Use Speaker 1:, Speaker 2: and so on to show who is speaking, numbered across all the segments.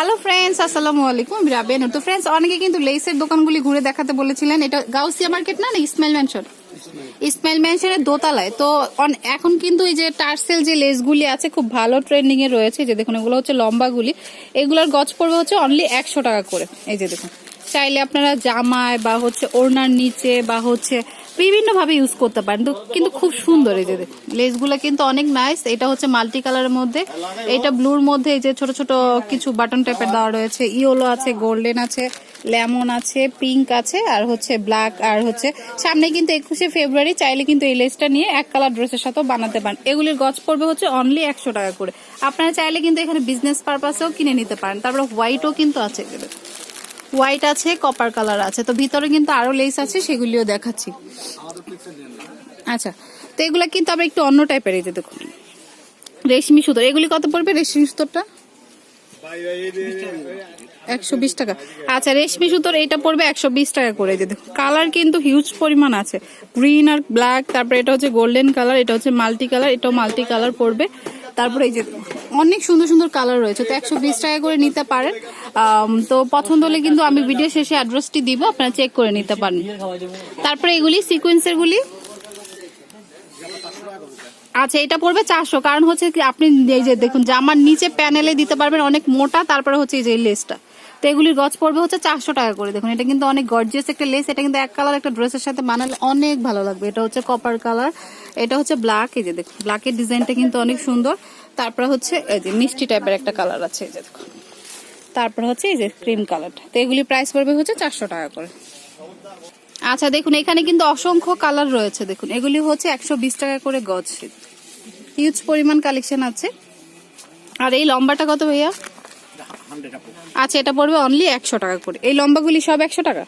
Speaker 1: Hello friends আসসালামু আলাইকুম আমি রাবেন তো ফ্রেন্ডস অনেকে কিন্তু লেসের দোকানগুলি ঘুরে দেখাতে বলেছিলেন। এটা গাউসিয়া মার্কেট না না ইসমাইল ম্যানশন ইসমাইল ম্যানশনের দোতলায়। তো এখন কিন্তু এই যে টার্সেল যে লেসগুলি আছে, খুব ভালো ট্রেন্ডিং এ রয়েছে যে দেখুন, এগুলো হচ্ছে লম্বাগুলি। এগুলোর গজ পড়বে হচ্ছে অনলি একশো টাকা করে। এই যে দেখুন। চাইলে আপনারা জামায় বা হচ্ছে ওড়নার নিচে বা হচ্ছে বিভিন্ন ভাবে ইউজ করতে পারেন। তো কিন্তু খুব সুন্দর এই যে দেখুন লেসগুলো কিন্তু অনেক নাইস এটা হচ্ছে মাল্টি কালারের মধ্যে। এটা ব্লুর মধ্যে এই যে ছোট ছোট কিছু বাটন টাইপের দেওয়া রয়েছে। ইয়েলো আছে গোল্ডেন আছে লেমন আছে পিঙ্ক আছে, আর হচ্ছে ব্ল্যাক আর হচ্ছে সামনে কিন্তু একুশে ফেব্রুয়ারি চাইলে কিন্তু এই লেসটা নিয়ে এক কালার ড্রেসের সাথেও বানাতে পারেন। এগুলির গজ পড়বে হচ্ছে অনলি একশো টাকা করে। আপনারা চাইলে কিন্তু এখানে বিজনেস পারপাসেও কিনে নিতে পারেন। তারপরে হোয়াইটও কিন্তু আছে। হোয়াইট আছে কপার কালার আছে। তো ভিতরে কিন্তু আরও লেস আছে, সেগুলিও দেখাচ্ছি। আচ্ছা তো এগুলো কিন্তু আবার একটু অন্য টাইপের এই যে দেখুন। রেশমি সুতোর। এগুলি কত পড়বে রেশমি সুতোরটা? একশো বিশ টাকা। আচ্ছা রেশমি সুতোর এটা পড়বে একশো বিশ টাকা করে। দেখুন কালার কিন্তু হিউজ পরিমাণ আছে। গ্রিন আর ব্ল্যাক তারপরে এটা হচ্ছে গোল্ডেন কালার এটা হচ্ছে মাল্টি কালার এটাও মাল্টি কালার পড়বে। তারপরে এই যে অনেক সুন্দর সুন্দর কালার রয়েছে, তো একশো বিশ টাকা করে নিতে পারেন। তো পছন্দ হলে কিন্তু আমি ভিডিও শেষে অ্যাড্রেসটি দিব, আপনারা চেক করে নিতে পারেন। তারপরে এগুলি সিকোয়েন্সের গুলি। আচ্ছা এটা পড়বে চারশো, কারণ হচ্ছে আপনি এই যে দেখুন, জামার নিচে প্যানেলে দিতে পারবেন অনেক মোটা, তারপরে হচ্ছে এই যে লেসটা তো এগুলির গজ পড়বে হচ্ছে চারশো টাকা করে। দেখুন, এটা কিন্তু অনেক গর্জিয়াস একটা লেস এটা কিন্তু এক কালার একটা ড্রেসের সাথে বানালে অনেক ভালো লাগবে। এটা হচ্ছে কপার কালার এটা হচ্ছে ব্ল্যাক এই যে দেখুন ব্ল্যাকের ডিজাইনটা কিন্তু অনেক সুন্দর। তারপরে হচ্ছে এই যে মিষ্টি টাইপের একটা কালার আছে, এই যে দেখুন। তারপরে হচ্ছে এই যে ক্রিম কালারটা তো এগুলি প্রাইস পড়বে হচ্ছে চারশো টাকা করে। আচ্ছা দেখুন, এখানে কিন্তু অসংখ্য কালার রয়েছে। দেখুন, এগুলি হচ্ছে একশো বিশ টাকা করে গজ হিউজ পরিমাণ কালেকশন আছে। আর এই লম্বাটা কত ভাইয়া? আচ্ছা এটা পড়বে অনলি একশো টাকা করে। এই লম্বাগুলি সব একশো টাকা?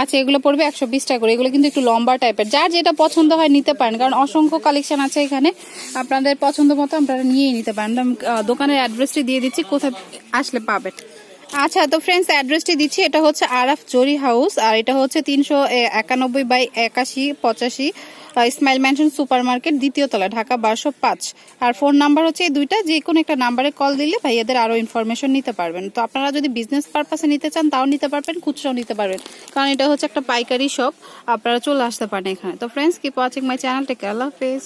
Speaker 1: আচ্ছা এগুলো পড়বে একশো বিশ টাকা করে। এগুলো কিন্তু একটু লম্বা টাইপের যার যেটা পছন্দ হয় নিতে পারেন কারণ অসংখ্য কালেকশন আছে এখানে। আপনাদের পছন্দ মতো আপনারা নিয়েই নিতে পারেন। দোকানের অ্যাড্রেসটি দিয়ে দিচ্ছি কোথায় আসলে পাবেন। আচ্ছা তো ফ্রেন্ডস অ্যাড্রেসটি দিচ্ছি। এটা হচ্ছে আরাফ জরি হাউস, আর এটা হচ্ছে তিনশো একানব্বই বাই একাশি, পঁচাশি ইসমাইল ম্যানশন সুপার মার্কেট দ্বিতীয় তলা, ঢাকা বারোশো পাঁচ। আর ফোন নাম্বার হচ্ছে এই দুইটা যে কোনো একটা নাম্বারে কল দিলে ভাইয়াদের আরও ইনফরমেশন নিতে পারবেন। তো আপনারা যদি বিজনেস পারপাসে নিতে চান, তাও নিতে পারবেন, খুচরাও নিতে পারবেন। কারণ এটা হচ্ছে একটা পাইকারি শপ আপনারা চলে আসতে পারেন এখানে। তো friends keep watching my channel take আল্লাহ হাফেজ।